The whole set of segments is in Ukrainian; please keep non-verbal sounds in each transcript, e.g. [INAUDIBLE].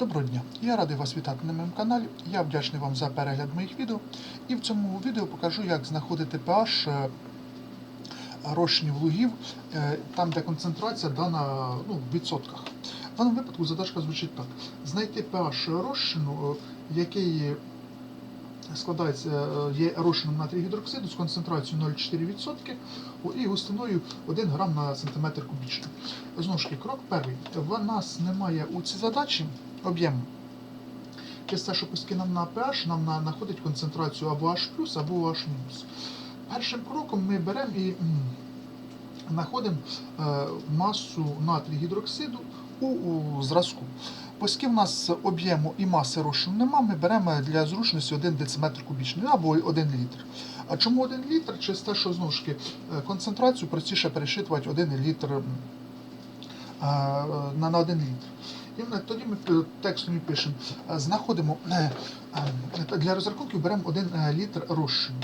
Доброго дня! Я радий вас вітати на моєму каналі. Я вдячний вам за перегляд моїх відео. І в цьому відео покажу, як знаходити pH е, розчинів лугів, е, там, де концентрація дана ну, в відсотках. В даному випадку задачка звучить так: знайти pH розчину, е, який складається, є розчином натрію гідроксиду з концентрацією 0,4% і густиною 1 грам на сантиметр кубічний. Знову ж таки, крок перший. В нас немає у цій задачі Через те, що нам на pH, нам на, знаходить концентрацію або H+, або H-. Першим кроком ми беремо і знаходимо е, масу натрію гідроксиду у, зразку. Оскільки в нас об'єму і маси розчину нема, ми беремо для зручності 1 дециметр кубічний або 1 літр. А чому 1 літр? Через те, що знову ж таки е, концентрацію простіше пересчитувати 1 літр е, на 1 літр. І тоді ми е, текстом пишемо, е, знаходимо е, для розрахунків беремо 1 літр розчину.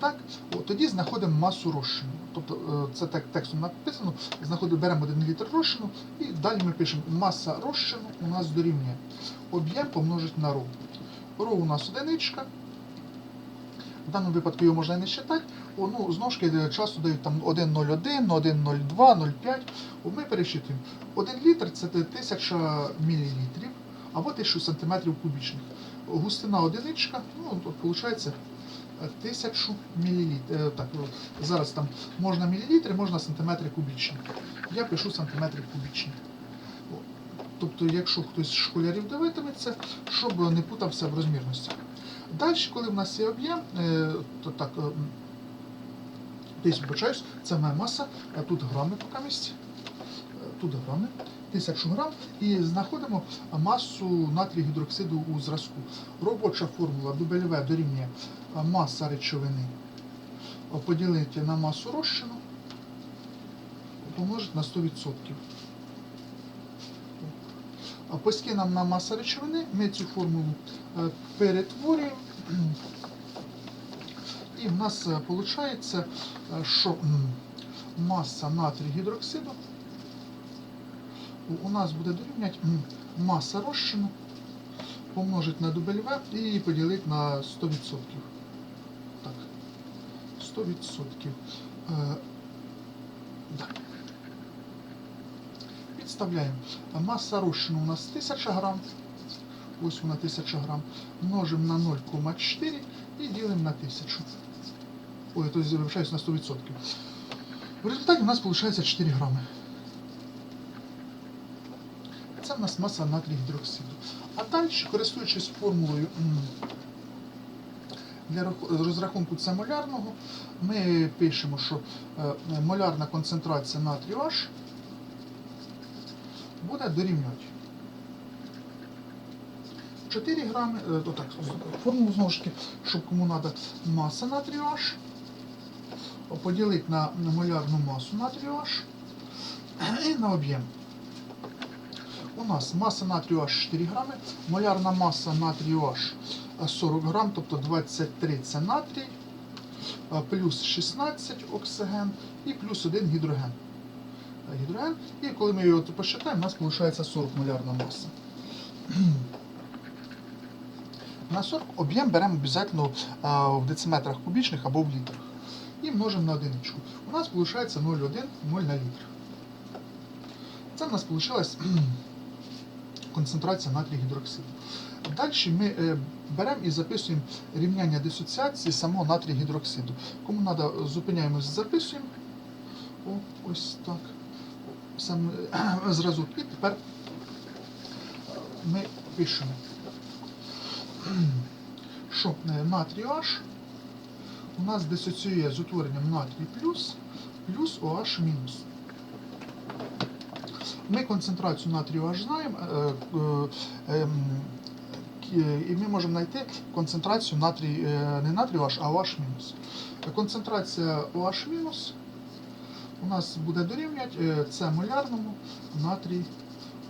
Так? От, тоді знаходимо масу розчину. Тобто це так текстом написано, знаходимо, беремо 1 літр розчину і далі ми пишемо маса розчину у нас дорівнює об'єм помножити на ро. Ро у нас одиничка. В даному випадку його можна і не считати. О, ну, знову ж таки, часто дають там 1,01, 1,02, 0,5. О, Ми пересчитуємо. 1 літр це 1000 мл або 1000 см кубічних. Густина одиничка, ну, тут виходить 1000 мл. Так, зараз там можна мілілітри, можна сантиметри кубічні. Я пишу сантиметри кубічні. Тобто, якщо хтось з школярів дивитиметься, щоб не путався в розмірностях. Далі, коли в нас є об'єм, е, то так, е, м, десь вибачаюсь, це моя маса, а тут грами поки місці. Е, Тут грами, 1000 грам, і знаходимо масу натрію гідроксиду у зразку. Робоча формула W дорівнює е, маса речовини е, поділити на масу розчину, помножити на 100%. А нам на маса речовини, ми цю формулу е, перетворюємо. І в нас виходить, що маса натрію гідроксиду у- нас буде дорівнювати маса розчину помножити на W і поділити на 100%. Так, 100%. Е. Підставляємо. Маса розчину у нас 1000 грам. Ось вона 1000 грам. Множимо на 0,4 і ділимо на 1000. Ой, то есть, вибачаюсь на 100%. В результаті у нас виходить 4 грами. Це в нас маса натрію гідроксиду. А далі, користуючись формулою для розрахунку це молярного, ми пишемо, що е, молярна концентрація натрію H буде дорівнювати 4 грами, е, то так, формулу знову ж таки, щоб кому треба маса натрію H, поділити на молярну масу натрію H і на об'єм. У нас маса натрію H 4 грами, молярна маса натрію H 40 грам, тобто 23 це натрій, плюс 16 оксиген і плюс 1 гідроген. Гідроген. І коли ми його посчитаємо, у нас виходить 40 молярна маса. [CLEARS THROAT] На 40 об'єм беремо обов'язково в дециметрах кубічних або в літрах. І множимо на одиничку. У нас виходить 0,1 0 на літр. Це в нас вийшла [CLEARS THROAT] концентрація натрію гідроксиду. Далі ми е, беремо і записуємо рівняння дисоціації самого натрію гідроксиду. Кому треба, зупиняємось, записуємо. Ось так. Е. [CLEARS THROAT] І тепер ми пишемо, що е, натрій H у нас дисоціює з утворенням натрій плюс плюс OH мінус. Ми концентрацію натрію H знаємо, е, е, ем, і ми можемо знайти концентрацію натрій, е, не натрію H, а OH мінус. Концентрація OH мінус у нас буде дорівнювати е, це молярному натрій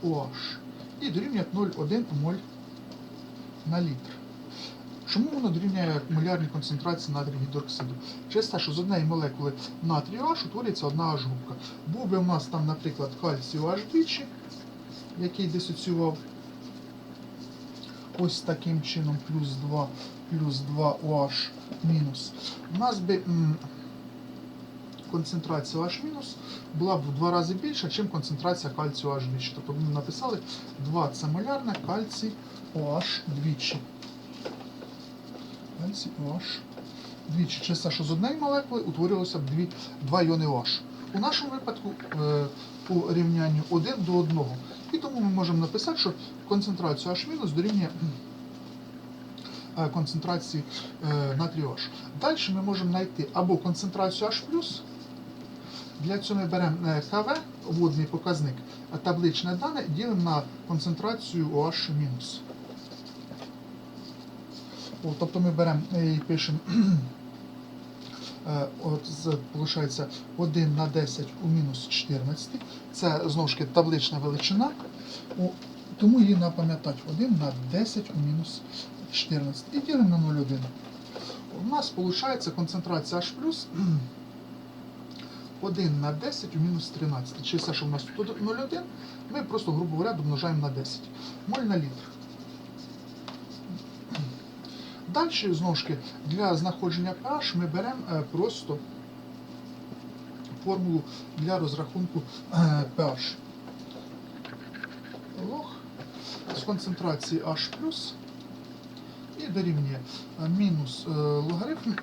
OH. І дорівнювати 0,1 моль на літр. Чому воно дорівнює молярній концентрації натрію гідроксиду? Через те, що з однієї молекули натрію H утворюється одна H групка. Був би у нас там, наприклад, кальцій OH двічі, який дисоціював ось таким чином плюс 2, плюс 2 OH мінус, у нас би м, концентрація мінус була б в два рази більша, ніж концентрація кальцію OH двічі. Тобто ми написали 2 це молярне, кальцій OH двічі. Кальцій OH двічі. Те, що з однієї молекули утворювалося б дві, два іони OH. У нашому випадку е, по рівнянню 1 до 1. І тому ми можемо написати, що концентрація H- дорівнює е, концентрації е, натрію H. Далі ми можемо знайти або концентрацію H+, для цього ми беремо е, КВ, водний показник, а табличне дане ділимо на концентрацію OH-. О, тобто ми беремо і пишемо [CLEARS THROAT] е, от, з, 1 на 10 у мінус 14. Це знову ж таки таблична величина. Тому її напам'ятати 1 на 10 у мінус 14. І ділимо на 0,1. У нас виходить концентрація H [CLEARS THROAT] 1 на 10 у мінус 13. Чи все, що в нас тут 0,1, ми просто, грубо говоря, домножаємо на 10. Моль на літр. Далі, знову ж для знаходження pH ми беремо е, просто формулу для розрахунку е, pH. Лог з концентрації H і дорівнює е, мінус логарифм [CLEARS THROAT]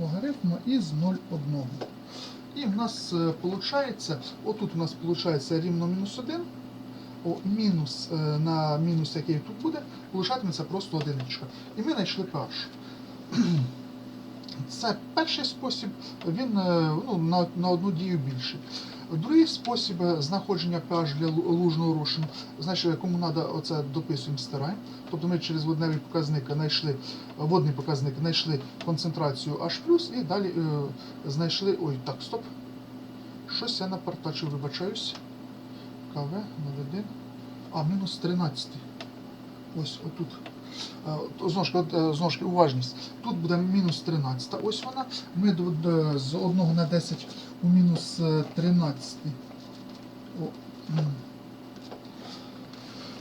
логарифму із 0,1. І в нас виходить, отут у нас виходить рівно мінус 1, о, мінус е, на мінус, який тут буде, получатиметься просто одиничка. І ми знайшли pH. Це перший спосіб, він е, ну, на, на одну дію більший. Другий спосіб е, знаходження pH для лу- лужного розчину, значить, кому треба, оце дописуємо, стираємо. Тобто ми через водневий показник знайшли, водний показник знайшли концентрацію H+, і далі е, знайшли. Ой, так, стоп. Щось я напартачив, вибачаюсь. КВ 01. А, мінус 13. Ось отут. Е, Знову ж е, уважність. Тут буде мінус 13. Ось вона. Ми з 1 на 10 у мінус е, 13.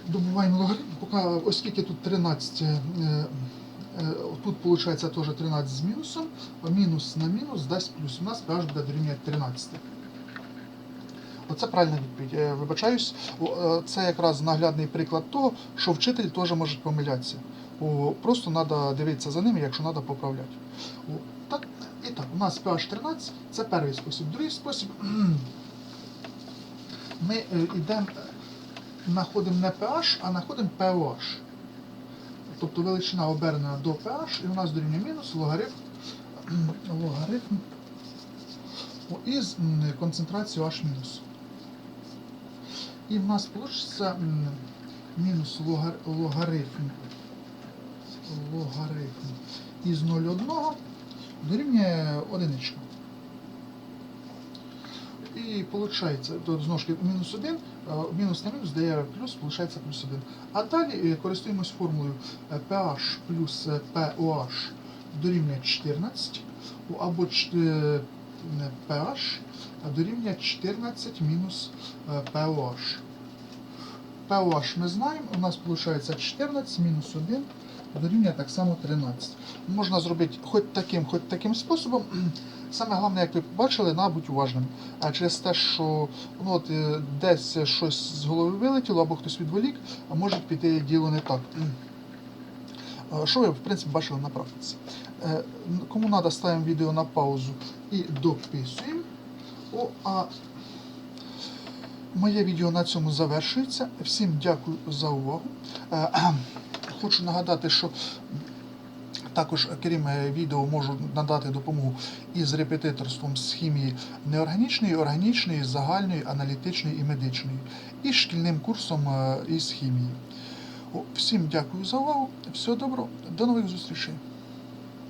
Добуваємо логарифм, оскільки тут 13, е, е, тут виходить теж 13 з мінусом, а мінус на мінус дасть плюс. У нас pH буде дорівнювати 13. Оце правильна відповідь. Е, Вибачаюсь, е, це якраз наглядний приклад того, що вчитель теж може помилятися. Просто треба дивитися за ними, якщо треба поправляти. Так, і так, у нас pH 13 це перший спосіб. Другий спосіб [CLEARS THROAT] ми йдемо, знаходимо не pH, а знаходимо pOH. Тобто величина обернена до pH, і у нас дорівнює мінус логарифм, [CLEARS THROAT] логарифм із концентрацією H. І в нас вийде мінус логар, логарифм, логарифм із 0,1 дорівнює одиничка. І виходить, знову ж мінус 1, мінус на мінус дає плюс, виходить плюс 1. А далі е, користуємось формулою е, pH плюс е, POH дорівнює 14, або pH дорівнює 14 мінус е, POH. POH ми знаємо, у нас виходить 14 мінус 1 дорівнює так само 13. Можна зробити хоч таким, хоч таким способом. [CLEARS THROAT] Саме головне, як ви побачили, треба бути уважним. А через те, що ну, от, е, десь щось з голови вилетіло, або хтось відволік, а може піти діло не так. [CLEARS THROAT] Е, Що ви, в принципі, бачили на практиці. Кому треба, ставимо відео на паузу і дописуємо. О, а моє відео на цьому завершується. Всім дякую за увагу. Е. Хочу нагадати, що також, крім е, відео, можу надати допомогу із репетиторством з хімії неорганічної, органічної, загальної, аналітичної і медичної, і шкільним курсом е, із хімії. Всім дякую за увагу. Всього доброго, до нових зустрічей.